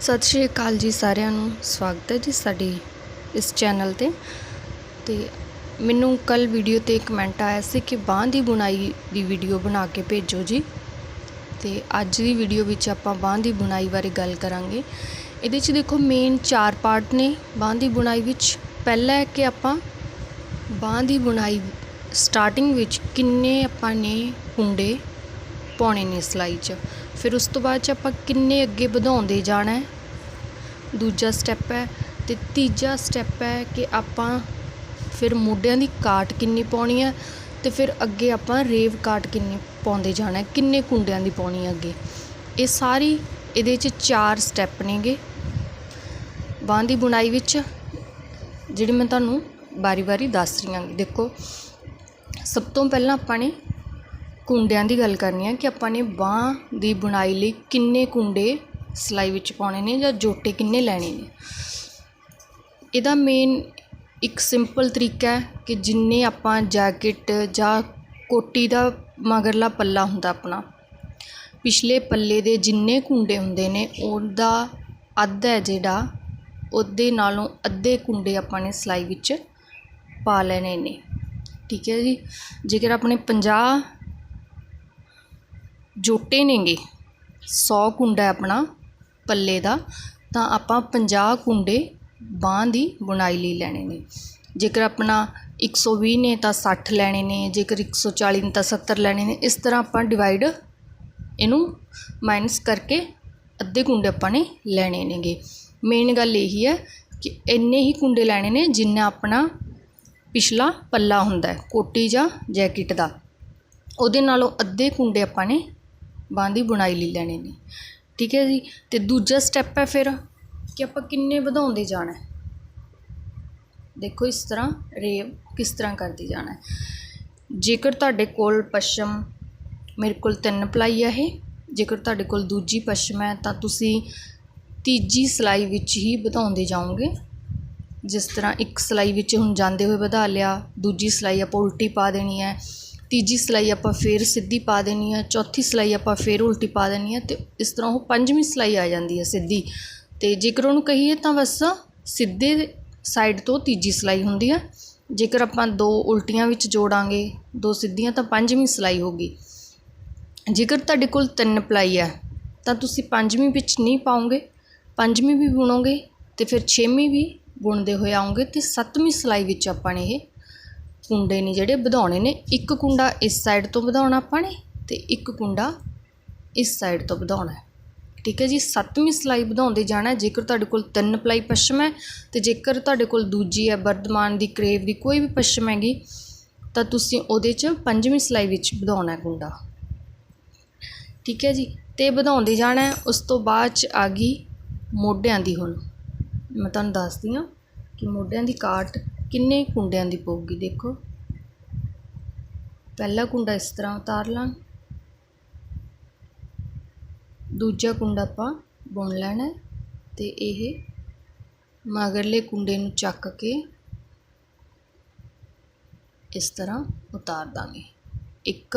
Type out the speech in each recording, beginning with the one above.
ਸਤਿ ਸ਼੍ਰੀ ਅਕਾਲ ਜੀ ਸਾਰਿਆਂ ਨੂੰ। ਸਵਾਗਤ ਹੈ ਜੀ ਸਾਡੀ ਇਸ ਚੈਨਲ ਤੇ। ਤੇ ਮੈਨੂੰ ਕੱਲ ਵੀਡੀਓ ਤੇ ਕਮੈਂਟ ਆਇਆ ਸੀ ਕਿ ਬਾਂਹ ਦੀ ਬੁਣਾਈ ਦੀ ਵੀਡੀਓ ਬਣਾ ਕੇ ਭੇਜੋ ਜੀ। ਤੇ ਅੱਜ ਦੀ ਵੀਡੀਓ ਵਿੱਚ ਆਪਾਂ ਬਾਂਹ ਦੀ ਬੁਣਾਈ ਬਾਰੇ ਗੱਲ ਕਰਾਂਗੇ। ਇਹਦੇ 'ਚ ਦੇਖੋ ਮੇਨ ਚਾਰ ਪਾਰਟ ਨੇ। ਬਾਂਹ ਦੀ ਬੁਣਾਈ ਵਿੱਚ ਪਹਿਲਾ ਹੈ ਕਿ ਆਪਾਂ ਬਾਂਹ ਦੀ ਬੁਣਾਈ ਸਟਾਰਟਿੰਗ ਵਿੱਚ ਕਿੰਨੇ ਆਪਾਂ ਨੇ ਕੁੰਡੇ ਪਾਉਣੇ ਨੇ ਸਿਲਾਈ 'ਚ। ਫਿਰ ਉਸ ਤੋਂ ਬਾਅਦ 'ਚ ਆਪਾਂ ਕਿੰਨੇ ਅੱਗੇ ਵਧਾਉਂਦੇ ਜਾਣਾ ਦੂਜਾ ਸਟੈਪ ਹੈ ਤੇ ਤੀਜਾ ਸਟੈਪ ਹੈ ਕਿ ਆਪਾਂ ਫਿਰ ਮੋਢਿਆਂ ਦੀ ਕਾਟ ਕਿੰਨੀ ਪਾਉਣੀ ਹੈ ਤੇ ਫਿਰ ਅੱਗੇ ਆਪਾਂ ਰੇਵ ਕਾਟ ਕਿੰਨੀ ਪਾਉਂਦੇ ਜਾਣਾ ਕਿੰਨੇ ਕੁੰਡਿਆਂ ਦੀ ਪਾਉਣੀ ਹੈ ਅੱਗੇ। ਇਹ ਸਾਰੀ ਇਹਦੇ 'ਚ ਚਾਰ ਸਟੈਪ ਨੇਗੇ। ਬਾਂਹ ਦੀ ਬੁਣਾਈ ਵਿੱਚ ਜਿਹੜੀ ਮੈਂ ਤੁਹਾਨੂੰ ਵਾਰੀ-ਵਾਰੀ ਦੱਸ ਰਹੀ ਹਾਂ, ਦੇਖੋ, ਸਭ ਤੋਂ ਪਹਿਲਾਂ ਆਪਾਂ ਨੇ ਕੁੰਡਿਆਂ ਦੀ ਗੱਲ ਕਰਨੀ ਹੈ ਕਿ ਆਪਾਂ ਨੇ ਬਾਂਹ ਦੀ ਬੁਣਾਈ ਲਈ ਕਿੰਨੇ ਕੁੰਡੇ ਸਿਲਾਈ ਵਿੱਚ ਪਾਉਣੇ ਨੇ ਜਾਂ ਜੋਟੇ ਕਿੰਨੇ ਲੈਣੇ ਨੇ? ਇਹਦਾ ਮੇਨ ਇੱਕ ਸਿੰਪਲ ਤਰੀਕਾ ਹੈ ਕਿ ਜਿੰਨੇ ਆਪਾਂ ਜੈਕਟ ਜਾਂ ਕੋਟੀ ਦਾ ਮਗਰਲਾ ਪੱਲਾ ਹੁੰਦਾ ਆਪਣਾ, ਪਿਛਲੇ ਪੱਲੇ ਦੇ ਜਿੰਨੇ ਕੁੰਡੇ ਹੁੰਦੇ ਨੇ, ਉਹਦਾ ਅੱਧ ਹੈ ਜਿਹੜਾ, ਉਹਦੇ ਨਾਲੋਂ ਅੱਧੇ ਕੁੰਡੇ ਆਪਾਂ ਨੇ ਸਿਲਾਈ ਵਿੱਚ ਪਾ ਲੈਣੇ ਨੇ। ਠੀਕ ਹੈ ਜੀ? ਜੇਕਰ ਆਪਣੇ 50 ਜੋਟੇ ਨੇਗੇ। ਸੌ ਕੁੰਡਾ ਆਪਣਾ ਪੱਲੇ ਦਾ। ਤਾਂ ਆਪਾਂ 50 ਕੁੰਡੇ ਬਾਂਹ ਦੀ ਬੁਣਾਈ ਲਈ ਲੈਣੇ ਨੇ। ਜੇਕਰ ਆਪਣਾ 120 ਨੇ ਤਾਂ ਸੱਠ ਲੈਣੇ ਨੇ। ਜੇਕਰ 140 ਨੇ ਤਾਂ 70 ਲੈਣੇ ਨੇ। ਇਸ ਤਰ੍ਹਾਂ ਆਪਾਂ ਡਿਵਾਈਡ ਇਹਨੂੰ ਮਾਈਨਸ ਕਰਕੇ ਅੱਧੇ ਕੁੰਡੇ ਆਪਾਂ ਨੇ ਲੈਣੇ ਨੇਗੇ। ਮੇਨ ਗੱਲ ਇਹੀ ਹੈ ਕਿ ਇੰਨੇ ਹੀ ਕੁੰਡੇ ਲੈਣੇ ਨੇ ਜਿੰਨਾ ਆਪਣਾ ਪਿਛਲਾ ਪੱਲਾ ਹੁੰਦਾ ਹੈ, ਕੋਟੀ ਜਾਂ ਜੈਕਟ ਦਾ। ਉਹਦੇ ਨਾਲੋਂ ਅੱਧੇ ਕੁੰਡੇ ਆਪਾਂ ਨੇ ਬਾਂਹ ਦੀ ਬੁਣਾਈ ਲਈ ਲੈਣੇ ਨੇ ਠੀਕ ਹੈ ਜੀ? ਅਤੇ ਦੂਜਾ ਸਟੈਪ ਹੈ ਫਿਰ ਕਿ ਆਪਾਂ ਕਿੰਨੇ ਵਧਾਉਂਦੇ ਜਾਣਾ ਦੇਖੋ ਇਸ ਤਰ੍ਹਾਂ ਰੇਵ ਕਿਸ ਤਰ੍ਹਾਂ ਕਰਦੇ ਜਾਣਾ ਜੇਕਰ ਤੁਹਾਡੇ ਕੋਲ ਪਸ਼ਮ ਮੇਰੇ ਕੋਲ ਤਿੰਨ ਪਲਾਈ ਹੈ ਇਹ, ਜੇਕਰ ਤੁਹਾਡੇ ਕੋਲ ਦੂਜੀ ਪਸ਼ਮ ਹੈ ਤਾਂ ਤੁਸੀਂ ਤੀਜੀ ਸਿਲਾਈ ਵਿੱਚ ਹੀ ਵਧਾਉਂਦੇ ਜਾਓਗੇ। ਜਿਸ ਤਰ੍ਹਾਂ ਇੱਕ ਸਿਲਾਈ ਵਿੱਚ ਹੁਣ ਜਾਂਦੇ ਹੋਏ ਵਧਾ ਲਿਆ, ਦੂਜੀ ਸਿਲਾਈ ਆਪਾਂ ਉਲਟੀ ਪਾ ਦੇਣੀ ਹੈ। ਤੀਜੀ ਸਿਲਾਈ ਆਪਾਂ ਫੇਰ ਸਿੱਧੀ ਪਾ ਦੇਣੀ ਆ, ਚੌਥੀ ਸਿਲਾਈ ਆਪਾਂ ਫੇਰ ਉਲਟੀ ਪਾ ਦੇਣੀ ਹੈ ਤੇ ਇਸ ਤਰ੍ਹਾਂ ਉਹ ਪੰਜਵੀਂ ਸਿਲਾਈ ਆ ਜਾਂਦੀ ਹੈ ਸਿੱਧੀ। ਤੇ ਜੇਕਰ ਉਹਨੂੰ ਕਹੀਏ ਤਾਂ ਬਸ ਸਿੱਧੇ ਸਾਈਡ ਤੋਂ ਤੀਜੀ ਸਿਲਾਈ ਹੁੰਦੀ ਹੈ ਜੇਕਰ ਆਪਾਂ ਦੋ ਉਲਟੀਆਂ ਵਿੱਚ ਜੋੜਾਂਗੇ, ਦੋ ਸਿੱਧੀਆਂ ਤਾਂ ਪੰਜਵੀਂ ਸਿਲਾਈ ਹੋਗੀ ਜੇਕਰ ਤੁਹਾਡੇ ਕੋਲ ਤਿੰਨ ਪਲਾਈ ਹੈ ਤਾਂ ਤੁਸੀਂ ਪੰਜਵੀਂ ਵਿੱਚ ਨਹੀਂ ਪਾਉਂਗੇ ਪੰਜਵੀਂ ਵੀ ਬੁਣੋਗੇ ਤੇ ਫਿਰ ਛੇਵੀਂ ਵੀ ਬੁਣਦੇ ਹੋਏ ਆਉਂਗੇ ਤੇ ਸੱਤਵੀਂ ਸਿਲਾਈ ਵਿੱਚ ਆਪਾਂ ਨੇ ਇਹ ਕੁੰਡੇ ਨੇ ਜਿਹੜੇ ਵਧਾਉਣੇ ਨੇ, ਇੱਕ ਕੁੰਡਾ ਇਸ ਸਾਈਡ ਤੋਂ ਵਧਾਉਣਾ ਆਪਾਂ ਨੇ ਤੇ ਇੱਕ ਕੁੰਡਾ ਇਸ ਸਾਈਡ ਤੋਂ ਵਧਾਉਣਾ ਠੀਕ ਹੈ ਜੀ, ਸੱਤਵੀਂ ਸਿਲਾਈ ਵਧਾਉਂਦੇ ਜਾਣਾ ਜੇਕਰ ਤੁਹਾਡੇ ਕੋਲ ਤਿੰਨ ਪਲਾਈ ਪਸ਼ਮ ਹੈ ਤੇ ਜੇਕਰ ਤੁਹਾਡੇ ਕੋਲ ਦੂਜੀ ਹੈ, ਵਰਧਮਾਨ ਦੀ, ਕਰੇਵ ਦੀ ਕੋਈ ਵੀ ਪਸ਼ਮ ਹੈਗੀ, ਤਾਂ ਤੁਸੀਂ ਉਹਦੇ 'ਚ ਪੰਜਵੀਂ ਸਿਲਾਈ ਵਿੱਚ ਵਧਾਉਣਾ ਕੁੰਡਾ। ਠੀਕ ਹੈ ਜੀ, ਤੇ ਵਧਾਉਂਦੇ ਜਾਣਾ ਉਸ ਤੋਂ ਬਾਅਦ 'ਚ ਆ ਗਈ ਮੋਢਿਆਂ ਦੀ ਹੁਣ। ਮੈਂ ਤੁਹਾਨੂੰ ਦੱਸਦੀ ਹਾਂ ਕਿ ਮੋਢਿਆਂ ਦੀ ਕਾਟ ਕਿੰਨੇ ਕੁੰਡਿਆਂ ਦੀ ਪਊਗੀ ਦੇਖੋ। ਪਹਿਲਾ ਕੁੰਡਾ ਇਸ ਤਰ੍ਹਾਂ ਉਤਾਰ ਲਾਂ। ਦੂਜਾ ਕੁੰਡਾ ਆਪਾਂ ਬੁਣ ਲੈਣਾ ਹੈ ਤੇ ਇਹ ਮਗਰਲੇ ਕੁੰਡੇ ਨੂੰ ਚੱਕ ਕੇ ਇਸ ਤਰ੍ਹਾਂ ਉਤਾਰ ਦਾਂਗੇ। ਇੱਕ,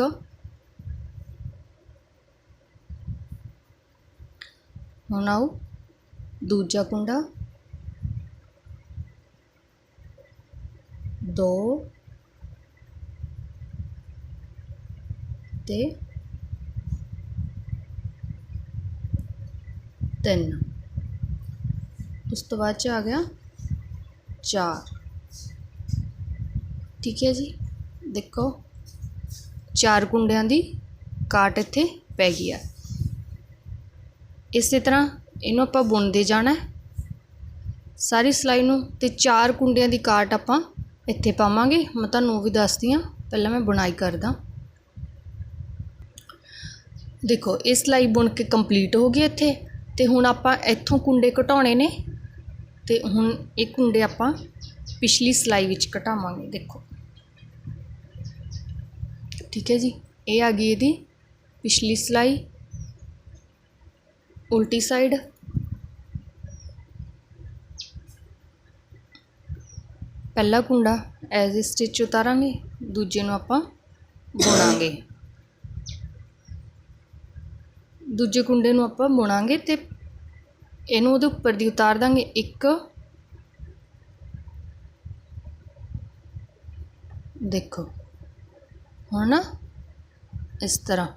ਹੁਣ ਆਓ ਦੂਜਾ ਕੁੰਡਾ। ਦੋ ਤੇ ਤਿੰਨ। ਉਸ ਤੋਂ ਬਾਅਦ ਚ ਆ ਗਿਆ ਚਾਰ। ਠੀਕ ਹੈ ਜੀ? ਦੇਖੋ, ਚਾਰ ਕੁੰਡਿਆਂ ਦੀ ਕਾਟ ਇੱਥੇ ਪੈ ਗਈ ਹੈ ਇਸੇ ਤਰ੍ਹਾਂ ਇਹਨੂੰ ਆਪਾਂ ਬੁਣਦੇ ਜਾਣਾ ਸਾਰੀ ਸਿਲਾਈ ਨੂੰ ਤੇ ਚਾਰ ਕੁੰਡਿਆਂ ਦੀ ਕਾਟ ਆਪਾਂ ਇੱਥੇ ਪਾਵਾਂਗੇ। ਮੈਂ ਤੁਹਾਨੂੰ ਉਹ ਵੀ ਦੱਸਦੀ ਹਾਂ। ਪਹਿਲਾਂ ਮੈਂ ਬੁਣਾਈ ਕਰਦਾ। ਦੇਖੋ, ਇਹ ਸਿਲਾਈ ਬੁਣ ਕੇ ਕੰਪਲੀਟ ਹੋ ਗਈ ਇੱਥੇ। ਤੇ ਹੁਣ ਆਪਾਂ ਇੱਥੋਂ ਕੁੰਡੇ ਘਟਾਉਣੇ ਨੇ। ਤੇ ਹੁਣ ਇਹ ਕੁੰਡੇ ਆਪਾਂ ਪਿਛਲੀ ਸਿਲਾਈ ਵਿੱਚ ਘਟਾਵਾਂਗੇ ਦੇਖੋ। ਠੀਕ ਹੈ ਜੀ। ਇਹ ਆ ਗਈ ਇਹਦੀ ਪਿਛਲੀ ਸਿਲਾਈ। ਉਲਟੀ ਸਾਈਡ। ਪਹਿਲਾ ਕੁੰਡਾ ਐਜ਼ ਅ ਸਟਿਚ ਉਤਾਰਾਂਗੇ, ਦੂਜੇ ਨੂੰ ਆਪਾਂ ਬੁਣਾਂਗੇ। ਦੂਜੇ ਕੁੰਡੇ ਨੂੰ ਆਪਾਂ ਬੁਣਾਂਗੇ ਤੇ ਇਹਨੂੰ ਉਹਦੇ ਉੱਪਰ ਦੀ ਉਤਾਰ ਦਾਂਗੇ ਇੱਕ। ਦੇਖੋ ਹੁਣ ਇਸ ਤਰ੍ਹਾਂ।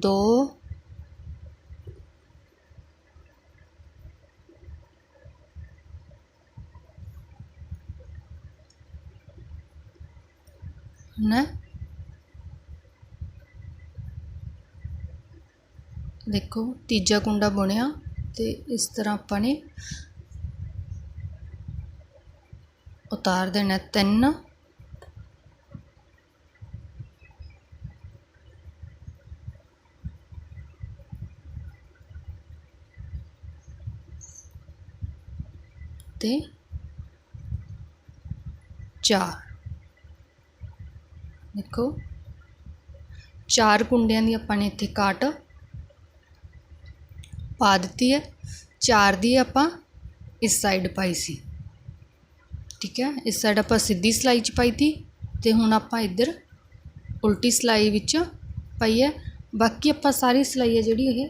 ਦੋ ਨਾ। ਦੇਖੋ, ਤੀਜਾ ਕੁੰਡਾ ਬੁਣਿਆ ਤੇ ਇਸ ਤਰ੍ਹਾਂ ਆਪਾਂ ਨੇ ਉਤਾਰ ਦੇਣਾ ਤਿੰਨ। ਤੇ ਚਾਰ। ਦੇਖੋ। ਚਾਰ ਕੁੰਡਿਆਂ ਦੀ ਆਪਾਂ ਨੇ ਇੱਥੇ ਕਾਟ ਪਾ ਦਿੱਤੀ ਹੈ। ਚਾਰ ਦੀ ਆਪਾਂ ਇਸ ਸਾਈਡ ਪਾਈ ਸੀ। ਠੀਕ ਹੈ, ਇਸ ਸਾਈਡ ਆਪਾਂ ਸਿੱਧੀ ਸਲਾਈ ਚ ਪਾਈ ਤੀ ਤੇ ਹੁਣ ਆਪਾਂ ਇੱਧਰ ਉਲਟੀ ਸਲਾਈ ਵਿੱਚ ਪਾਈ ਹੈ। ਬਾਕੀ ਆਪਾਂ ਸਾਰੀ ਸਲਾਈ ਹੈ ਜਿਹੜੀ ਇਹ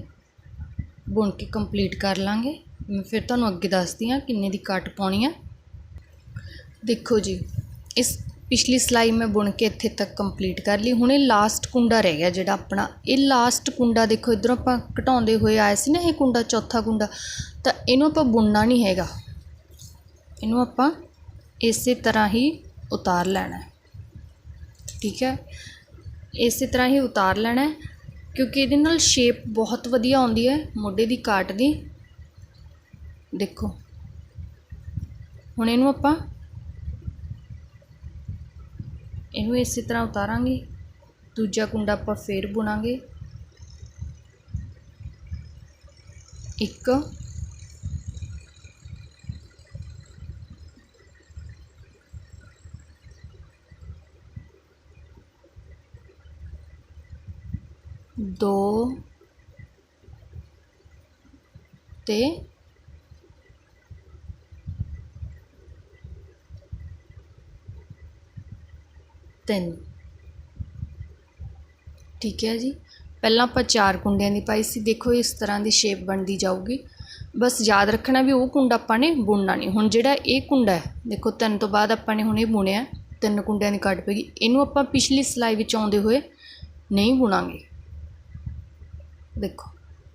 ਬੁਣ ਕੇ ਕੰਪਲੀਟ ਕਰ ਲਾਂਗੇ। ਮੈਂ ਫਿਰ ਤੁਹਾਨੂੰ ਅੱਗੇ ਦੱਸਦੀ ਹਾਂ ਕਿੰਨੇ ਦੀ ਕੱਟ ਪਾਉਣੀ ਹੈ। ਦੇਖੋ ਜੀ, ਇਸ ਪਿਛਲੀ ਸਿਲਾਈ ਮੈਂ ਬੁਣ ਕੇ ਇੱਥੇ ਤੱਕ ਕੰਪਲੀਟ ਕਰ ਲਈ। ਹੁਣ ਇਹ ਲਾਸਟ ਕੁੰਡਾ ਰਹਿ ਗਿਆ ਜਿਹੜਾ ਆਪਣਾ। ਇਹ ਲਾਸਟ ਕੁੰਡਾ ਦੇਖੋ, ਇਧਰੋਂ ਆਪਾਂ ਘਟਾਉਂਦੇ ਹੋਏ ਆਏ ਸੀ ਨਾ ਇਹ ਕੁੰਡਾ, ਚੌਥਾ ਕੁੰਡਾ, ਤਾਂ ਇਹਨੂੰ ਆਪਾਂ ਬੁਣਨਾ ਨਹੀਂ ਹੈਗਾ। ਇਹਨੂੰ ਆਪਾਂ ਇਸੇ ਤਰ੍ਹਾਂ ਹੀ ਉਤਾਰ ਲੈਣਾ ਠੀਕ ਹੈ? ਇਸੇ ਤਰ੍ਹਾਂ ਹੀ ਉਤਾਰ ਲੈਣਾ ਕਿਉਂਕਿ ਇਹਦੇ ਨਾਲ ਸ਼ੇਪ ਬਹੁਤ ਵਧੀਆ ਆਉਂਦੀ ਹੈ, ਮੋਢੇ ਦੀ ਕਾਟ ਦੀ। ਦੇਖੋ। ਹੁਣ ਇਹਨੂੰ ਆਪਾਂ ਇਹਨੂੰ ਇਸੇ ਤਰ੍ਹਾਂ ਉਤਾਰਾਂਗੇ। ਦੂਜਾ ਕੁੰਡਾ ਆਪਾਂ ਫੇਰ ਬੁਣਾਂਗੇ। ਇੱਕ। ਦੋ। ਤੇ ਤਿੰਨ। ਠੀਕ ਹੈ ਜੀ। ਪਹਿਲਾਂ ਆਪਾਂ ਚਾਰ ਕੁੰਡਿਆਂ ਦੀ ਪਾਈ ਸੀ। ਦੇਖੋ, ਇਸ ਤਰ੍ਹਾਂ ਦੀ ਸ਼ੇਪ ਬਣਦੀ ਜਾਊਗੀ। ਬਸ ਯਾਦ ਰੱਖਣਾ ਵੀ ਉਹ ਕੁੰਡਾ ਆਪਾਂ ਨੇ ਬੁਣਨਾ ਨਹੀਂ। ਹੁਣ ਜਿਹੜਾ ਇਹ ਕੁੰਡਾ ਹੈ, ਦੇਖੋ, ਤਿੰਨ ਤੋਂ ਬਾਅਦ ਆਪਾਂ ਨੇ ਹੁਣ ਇਹ ਬੁਣਿਆ ਤਿੰਨ ਕੁੰਡਿਆਂ ਦੀ ਕੱਟ ਪਏਗੀ ਇਹਨੂੰ ਆਪਾਂ ਪਿਛਲੀ ਸਿਲਾਈ ਵਿੱਚ ਆਉਂਦੇ ਹੋਏ ਨਹੀਂ ਬੁਣਾਂਗੇ। ਦੇਖੋ,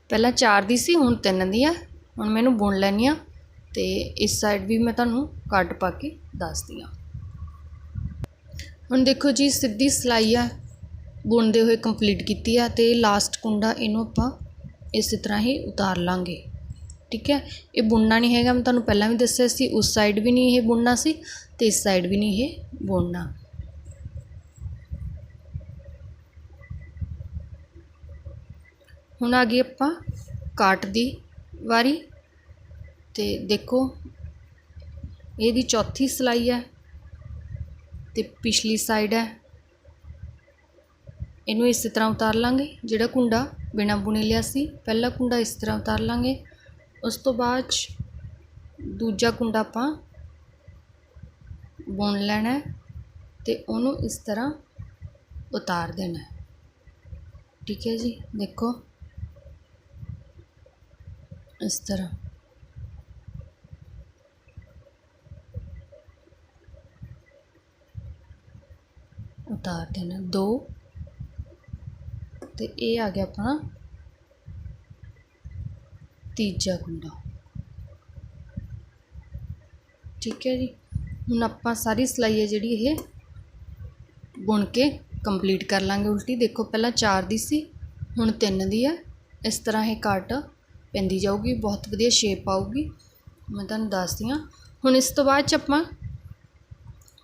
ਪਹਿਲਾਂ ਚਾਰ ਦੀ ਸੀ, ਹੁਣ ਤਿੰਨ ਦੀ ਆ। ਹੁਣ ਮੈਨੂੰ ਬੁਣ ਲੈਣੀ ਆ ਤੇ ਇਸ ਸਾਈਡ ਵੀ ਮੈਂ ਤੁਹਾਨੂੰ ਕੱਟ ਪਾ ਕੇ ਦੱਸਦੀ ਆ ਹੁਣ ਦੇਖੋ ਜੀ, ਸਿੱਧੀ ਸਿਲਾਈ ਆ, ਬੁਣਦੇ ਹੋਏ ਕੰਪਲੀਟ ਕੀਤੀ ਆ ਤੇ ਲਾਸਟ ਕੁੰਡਾ ਇਹਨੂੰ ਆਪਾਂ ਇਸੇ ਤਰ੍ਹਾਂ ਹੀ ਉਤਾਰ ਲਾਂਗੇ। ਠੀਕ ਹੈ? ਇਹ ਬੁਣਨਾ ਨਹੀਂ ਹੈਗਾ, ਮੈਂ ਤੁਹਾਨੂੰ ਪਹਿਲਾਂ ਵੀ ਦੱਸਿਆ ਸੀ, ਉਸ ਸਾਈਡ ਵੀ ਨਹੀਂ ਇਹ ਬੁਣਨਾ ਸੀ ਤੇ ਇਸ ਸਾਈਡ ਵੀ ਨਹੀਂ ਇਹ ਬੁਣਨਾ। ਹੁਣ ਆ ਗਈ ਆਪਾਂ ਕਾਟ ਦੀ ਵਾਰੀ ਤੇ ਦੇਖੋ, ਇਹਦੀ ਚੌਥੀ ਸਲਾਈ ਹੈ ਤੇ ਪਿਛਲੀ ਸਾਈਡ ਹੈ। ਇਹਨੂੰ ਇਸੇ ਤਰ੍ਹਾਂ ਉਤਾਰ ਲਾਂਗੇ। ਜਿਹੜਾ ਕੁੰਡਾ ਬਿਨਾ ਬੁਣੇ ਲਿਆ ਸੀ, ਪਹਿਲਾ ਕੁੰਡਾ ਇਸ ਤਰ੍ਹਾਂ ਉਤਾਰ ਲਾਂਗੇ। ਉਸ ਤੋਂ ਬਾਅਦ 'ਚ ਦੂਜਾ ਕੁੰਡਾ ਆਪਾਂ ਬੁਣ ਲੈਣਾ ਹੈ ਤੇ ਉਹਨੂੰ ਇਸ ਤਰ੍ਹਾਂ ਉਤਾਰ ਦੇਣਾ ਠੀਕ ਹੈ ਜੀ? ਦੇਖੋ। ਇਸ ਤਰ੍ਹਾਂ। ਉਤਾਰ ਦੇਣਾ, ਦੋ। ਤੇ ਇਹ ਆ ਗਿਆ ਆਪਣਾ ਤੀਜਾ ਕੁੰਡਾ। ਠੀਕ ਹੈ ਜੀ। ਹੁਣ ਆਪਾਂ ਸਾਰੀ ਸਲਾਈ ਹੈ ਜਿਹੜੀ ਇਹ ਬੁਣ ਕੇ ਕੰਪਲੀਟ ਕਰ ਲਾਂਗੇ ਉਲਟੀ। ਦੇਖੋ ਪਹਿਲਾਂ 4 ਦੀ ਸੀ, ਹੁਣ 3 ਦੀ ਹੈ। ਇਸ ਤਰ੍ਹਾਂ ਇਹ ਕੱਟ ਪੈਂਦੀ ਜਾਊਗੀ, ਬਹੁਤ ਵਧੀਆ ਸ਼ੇਪ ਆਊਗੀ। ਮੈਂ ਤੁਹਾਨੂੰ ਦੱਸਦੀ ਹਾਂ। ਹੁਣ ਇਸ ਤੋਂ ਬਾਅਦ ਚ ਆਪਾਂ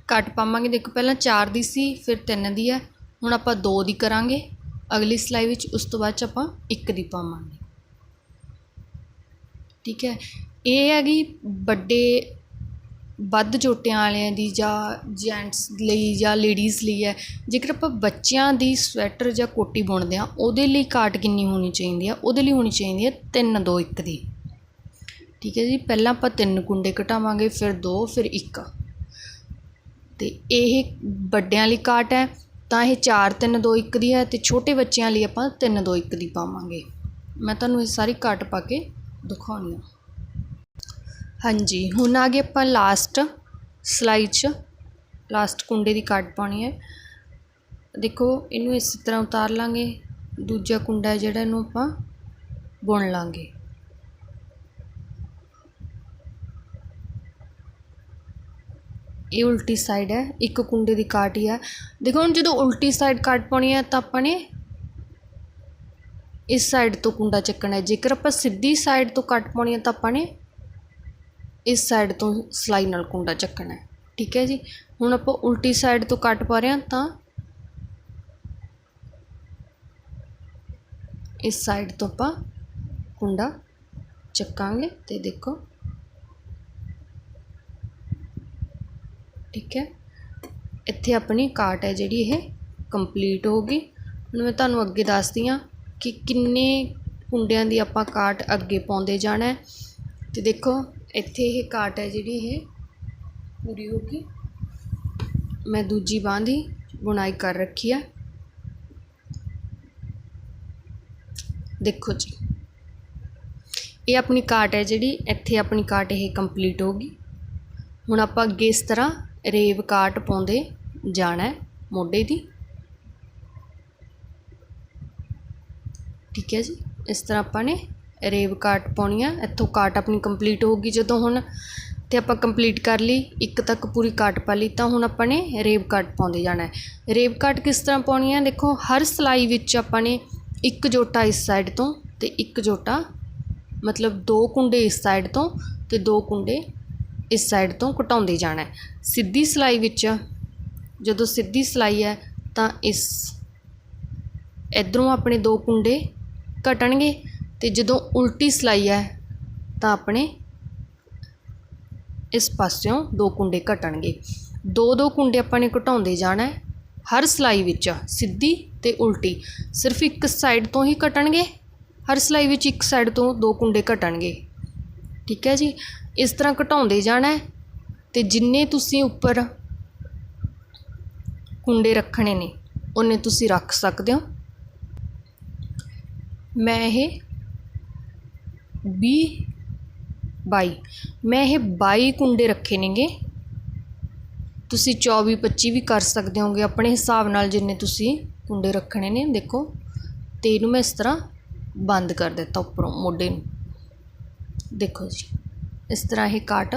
ਕੱਟ ਪਾਵਾਂਗੇ। ਦੇਖੋ, ਪਹਿਲਾਂ 4 ਦੀ ਸੀ, ਫਿਰ 3 ਦੀ ਹੈ। ਹੁਣ ਆਪਾਂ 2 ਦੀ ਕਰਾਂਗੇ। ਅਗਲੀ ਸਿਲਾਈ ਵਿੱਚ ਉਸ ਤੋਂ ਬਾਅਦ ਚ ਆਪਾਂ 1 ਦੀ ਪਾਵਾਂਗੇ। ਠੀਕ ਹੈ। ਇਹ ਹੈਗੀ ਵੱਡੇ ਵੱਧ ਜੋਟਿਆਂ ਵਾਲਿਆਂ ਦੀ ਜਾਂ ਜੈਂਟਸ ਲਈ ਜਾਂ ਲੇਡੀਜ਼ ਲਈ ਹੈ। ਜੇਕਰ ਆਪਾਂ ਬੱਚਿਆਂ ਦੀ ਸਵੈਟਰ ਜਾਂ ਕੋਟੀ ਬੁਣਦੇ ਆ ਉਹਦੇ ਲਈ ਕਾਟ ਕਿੰਨੀ ਹੋਣੀ ਚਾਹੀਦੀ ਆ ਉਹਦੇ ਲਈ ਹੋਣੀ ਚਾਹੀਦੀ ਹੈ 3 2 1 ਦੀ। ਠੀਕ ਹੈ ਜੀ। ਪਹਿਲਾਂ ਆਪਾਂ ਤਿੰਨ ਕੁੰਡੇ ਘਟਾਵਾਂਗੇ, ਫਿਰ 2 ਫਿਰ 1 ਅਤੇ ਇਹ ਵੱਡਿਆਂ ਲਈ ਕਾਟ ਹੈ, ਤਾਂ ਇਹ 4 3 2 1 ਦੀ ਹੈ ਅਤੇ ਛੋਟੇ ਬੱਚਿਆਂ ਲਈ ਆਪਾਂ 3 2 1 ਦੀ ਪਾਵਾਂਗੇ। ਮੈਂ ਤੁਹਾਨੂੰ ਇਹ ਸਾਰੀ ਕਾਟ ਪਾ ਕੇ ਦਿਖਾਉਣੀ ਆ। ਹਾਂਜੀ, ਹੁਣ ਆ ਗਏ ਆਪਾਂ ਲਾਸਟ ਸਲਾਈ 'ਚ। ਲਾਸਟ ਕੁੰਡੇ ਦੀ ਕਾਟ ਪਾਉਣੀ ਹੈ। ਦੇਖੋ, ਇਹਨੂੰ ਇਸ ਤਰ੍ਹਾਂ ਉਤਾਰ ਲਾਂਗੇ। ਦੂਜਾ ਕੁੰਡਾ ਜਿਹੜਾ, ਇਹਨੂੰ ਆਪਾਂ ਬੁਣ ਲਾਂਗੇ। ਇਹ ਉਲਟੀ ਸਾਈਡ ਹੈ, ਇੱਕ ਕੁੰਡੇ ਦੀ ਕਾਟ ਹੀ ਹੈ ਦੇਖੋ ਹੁਣ ਜਦੋਂ ਉਲਟੀ ਸਾਈਡ ਕਾਟ ਪਾਉਣੀ ਹੈ ਤਾਂ ਆਪਾਂ ਨੇ ਇਸ ਸਾਈਡ ਤੋਂ ਕੁੰਡਾ ਚੱਕਣਾ ਹੈ। ਜੇਕਰ ਆਪਾਂ ਸਿੱਧੀ ਸਾਈਡ ਤੋਂ ਕੱਟ ਪਾਉਣੀ ਹੈ ਤਾਂ ਆਪਾਂ ਨੇ ਇਸ ਸਾਈਡ ਤੋਂ ਸਲਾਈ ਨਾਲ ਕੁੰਡਾ ਚੱਕਣਾ ਹੈ। ਠੀਕ ਹੈ ਜੀ? ਹੁਣ ਆਪਾਂ ਉਲਟੀ ਸਾਈਡ ਤੋਂ ਕੱਟ ਪਾ ਰਹੇ ਹਾਂ, ਤਾਂ ਇਸ ਸਾਈਡ ਤੋਂ ਆਪਾਂ ਕੁੰਡਾ ਚੱਕਾਂਗੇ ਤੇ ਦੇਖੋ ਠੀਕ ਹੈ? ਇੱਥੇ ਆਪਣੀ ਕਾਟ ਹੈ ਜਿਹੜੀ ਇਹ ਕੰਪਲੀਟ ਹੋ ਗਈ ਹੁਣ ਮੈਂ ਤੁਹਾਨੂੰ ਅੱਗੇ ਦੱਸਦੀ ਹਾਂ ਕਿ ਕਿੰਨੇ ਕੁੰਡਿਆਂ ਦੀ ਆਪਾਂ ਕਾਟ ਅੱਗੇ ਪਾਉਂਦੇ ਜਾਣਾ ਹੈ। ਤੇ ਦੇਖੋ, ਇੱਥੇ ਇਹ ਕਾਟ ਹੈ ਜਿਹੜੀ ਇਹ ਪੂਰੀ ਹੋ ਗਈ ਮੈਂ ਦੂਜੀ ਬਾਂਹ ਦੀ ਬੁਣਾਈ ਕਰ ਰੱਖੀ ਹੈ ਦੇਖੋ ਜੀ। ਇਹ ਆਪਣੀ ਕਾਟ ਹੈ ਜਿਹੜੀ, ਇੱਥੇ ਆਪਣੀ ਕਾਟ ਇਹ ਕੰਪਲੀਟ ਹੋ ਗਈ ਹੁਣ ਆਪਾਂ ਅੱਗੇ ਇਸ ਤਰ੍ਹਾਂ ਰੇਵ ਕਾਟ ਪਾਉਂਦੇ ਜਾਣਾ ਮੋਢੇ ਦੀ। ਠੀਕ ਹੈ ਜੀ, ਇਸ ਤਰ੍ਹਾਂ ਆਪਾਂ ਨੇ ਰੇਵ ਕਾਟ ਪਾਉਣੀ ਆ। ਇੱਥੋਂ ਕਾਟ ਆਪਣੀ ਕੰਪਲੀਟ ਹੋ ਗਈ ਜਦੋਂ ਹੁਣ ਤੇ ਆਪਾਂ ਕੰਪਲੀਟ ਕਰ ਲਈ, ਇੱਕ ਤੱਕ ਪੂਰੀ ਕਾਟ ਪਾ ਲਈ, ਤਾਂ ਹੁਣ ਆਪਾਂ ਨੇ ਰੇਵ ਕਾਟ ਪਾਉਂਦੇ ਜਾਣਾ ਹੈ। ਰੇਵ ਕਾਟ ਕਿਸ ਤਰ੍ਹਾਂ ਪਾਉਣੀ ਹੈ ਦੇਖੋ, ਹਰ ਸਲਾਈ ਵਿੱਚ ਆਪਾਂ ਨੇ ਇੱਕ ਜੋਟਾ ਇਸ ਸਾਈਡ ਤੋਂ ਤੇ ਇੱਕ ਜੋਟਾ ਮਤਲਬ ਦੋ ਕੁੰਡੇ ਇਸ ਸਾਈਡ ਤੋਂ ਤੇ ਦੋ ਕੁੰਡੇ ਇਸ ਸਾਈਡ ਤੋਂ ਘਟਾਉਂਦੇ ਜਾਣਾ ਸਿੱਧੀ ਸਲਾਈ ਵਿੱਚ ਜਦੋਂ ਸਿੱਧੀ ਸਲਾਈ ਹੈ ਤਾਂ ਇਸ ਇਧਰੋਂ ਆਪਣੇ ਦੋ ਕੁੰਡੇ ਘਟਣਗੇ ਤੇ ਜਦੋਂ ਉਲਟੀ ਸਲਾਈ ਹੈ ਤਾਂ ਆਪਣੇ ਇਸ ਪਾਸਿਓਂ ਦੋ ਕੁੰਡੇ ਘਟਣਗੇ। ਦੋ ਦੋ ਕੁੰਡੇ ਆਪਾਂ ਨੇ ਘਟਾਉਂਦੇ ਜਾਣਾ ਹੈ। ਹਰ ਸਲਾਈ ਵਿੱਚ ਸਿੱਧੀ ਤੇ ਉਲਟੀ। ਸਿਰਫ ਇੱਕ ਸਾਈਡ ਤੋਂ ਹੀ ਘਟਣਗੇ। ਹਰ ਸਲਾਈ ਵਿੱਚ ਇੱਕ ਸਾਈਡ ਤੋਂ ਦੋ ਕੁੰਡੇ ਘਟਣਗੇ। ਠੀਕ ਹੈ ਜੀ? ਇਸ ਤਰ੍ਹਾਂ ਘਟਾਉਂਦੇ ਜਾਣਾ ਹੈ ਤੇ ਜਿੰਨੇ ਤੁਸੀਂ ਉੱਪਰ ਕੁੰਡੇ ਰੱਖਣੇ ਨੇ, ਉਹਨੇ ਤੁਸੀਂ ਰੱਖ ਸਕਦੇ ਹੋ। ਮੈਂ ਇਹ 20 22 ਮੈਂ ਇਹ 22 ਕੁੰਡੇ ਰੱਖੇ ਨੇਗੇ। ਤੁਸੀਂ 24 25 ਵੀ ਕਰ ਸਕਦੇ ਹੋਗੇ ਆਪਣੇ ਹਿਸਾਬ ਨਾਲ ਜਿੰਨੇ ਤੁਸੀਂ ਕੁੰਡੇ ਰੱਖਣੇ ਨੇ, ਦੇਖੋ। ਤੇ ਇਹਨੂੰ ਮੈਂ ਇਸ ਤਰ੍ਹਾਂ ਬੰਦ ਕਰ ਦਿੱਤਾ ਉੱਪਰੋਂ, ਮੋਢੇ ਨੂੰ। ਦੇਖੋ ਜੀ। ਇਸ ਤਰ੍ਹਾਂ ਇਹ ਕਾਟ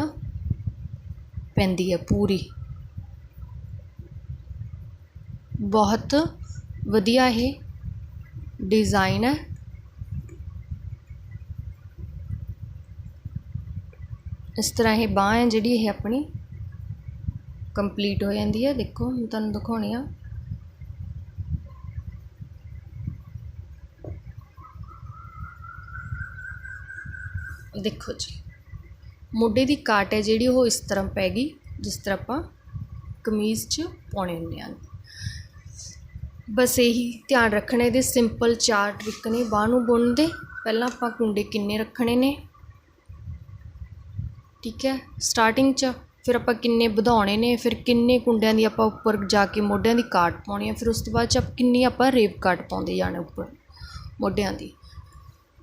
ਪੈਂਦੀ ਹੈ ਪੂਰੀ। ਬਹੁਤ ਵਧੀਆ ਇਹ ਡਿਜ਼ਾਈਨ ਹੈ। ਇਸ ਤਰ੍ਹਾਂ ਇਹ ਬਾਂਹ ਹੈ ਜਿਹੜੀ ਇਹ ਆਪਣੀ ਕੰਪਲੀਟ ਹੋ ਜਾਂਦੀ ਹੈ। ਦੇਖੋ, ਮੈਂ ਤੁਹਾਨੂੰ ਦਿਖਾਉਣੀ ਆ। ਦੇਖੋ ਜੀ। ਮੋਢੇ ਦੀ ਕਾਟ ਹੈ ਜਿਹੜੀ ਉਹ ਇਸ ਤਰ੍ਹਾਂ ਪੈ ਗਈ, ਜਿਸ ਤਰ੍ਹਾਂ ਆਪਾਂ ਕਮੀਜ਼ 'ਚ ਪਾਉਣੇ ਹੁੰਦੇ ਹਨ ਬਸ ਇਹੀ ਧਿਆਨ ਰੱਖਣਾ, ਇਹਦੇ ਸਿੰਪਲ ਚਾਰ ਟ੍ਰਿਕ ਨੇ ਬਾਂਹ ਨੂੰ ਬੁਣਨ ਦੇ। ਪਹਿਲਾਂ ਆਪਾਂ ਕੁੰਡੇ ਕਿੰਨੇ ਰੱਖਣੇ ਨੇ? ਠੀਕ ਹੈ ਸਟਾਰਟਿੰਗ 'ਚ। ਫਿਰ ਆਪਾਂ ਕਿੰਨੇ ਵਧਾਉਣੇ ਨੇ, ਫਿਰ ਕਿੰਨੇ ਕੁੰਡਿਆਂ ਦੀ ਆਪਾਂ ਉੱਪਰ ਜਾ ਕੇ ਮੋਢਿਆਂ ਦੀ ਕਾਟ ਪਾਉਣੀ ਹੈ, ਫਿਰ ਉਸ ਤੋਂ ਬਾਅਦ 'ਚ ਆਪ ਕਿੰਨੀ ਆਪਾਂ ਰੇਪ ਕਾਟ ਪਾਉਂਦੇ ਜਾਣਾ ਉੱਪਰ, ਮੋਢਿਆਂ ਦੀ।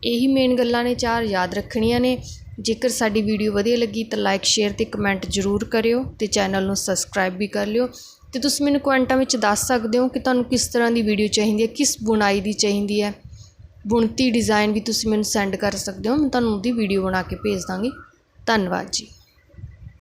ਇਹੀ ਮੇਨ ਗੱਲਾਂ ਨੇ, ਚਾਰ ਯਾਦ ਰੱਖਣੀਆਂ ਨੇ। ਜੇਕਰ ਸਾਡੀ ਵੀਡੀਓ ਵਧੀਆ ਲੱਗੀ ਤਾਂ ਲਾਈਕ ਸ਼ੇਅਰ ਤੇ ਕਮੈਂਟ ਜ਼ਰੂਰ ਕਰਿਓ ਤੇ ਚੈਨਲ ਨੂੰ ਸਬਸਕ੍ਰਾਈਬ ਵੀ ਕਰ ਲਿਓ। ਤੇ ਤੁਸੀਂ ਮੈਨੂੰ ਕਮੈਂਟਾਂ ਵਿੱਚ ਦੱਸ ਸਕਦੇ ਹੋ ਕਿ ਤੁਹਾਨੂੰ ਕਿਸ ਤਰ੍ਹਾਂ ਦੀ ਵੀਡੀਓ ਚਾਹੀਦੀ ਹੈ, ਕਿਸ ਬੁਣਾਈ ਦੀ ਚਾਹੀਦੀ ਹੈ। ਬੁਣਤੀ ਡਿਜ਼ਾਈਨ ਵੀ ਤੁਸੀਂ ਮੈਨੂੰ ਸੈਂਡ ਕਰ ਸਕਦੇ ਹੋ, ਮੈਂ ਤੁਹਾਨੂੰ ਉਹਦੀ ਵੀਡੀਓ ਬਣਾ ਕੇ ਭੇਜ ਦਾਂਗੀ। ਧੰਨਵਾਦ ਜੀ।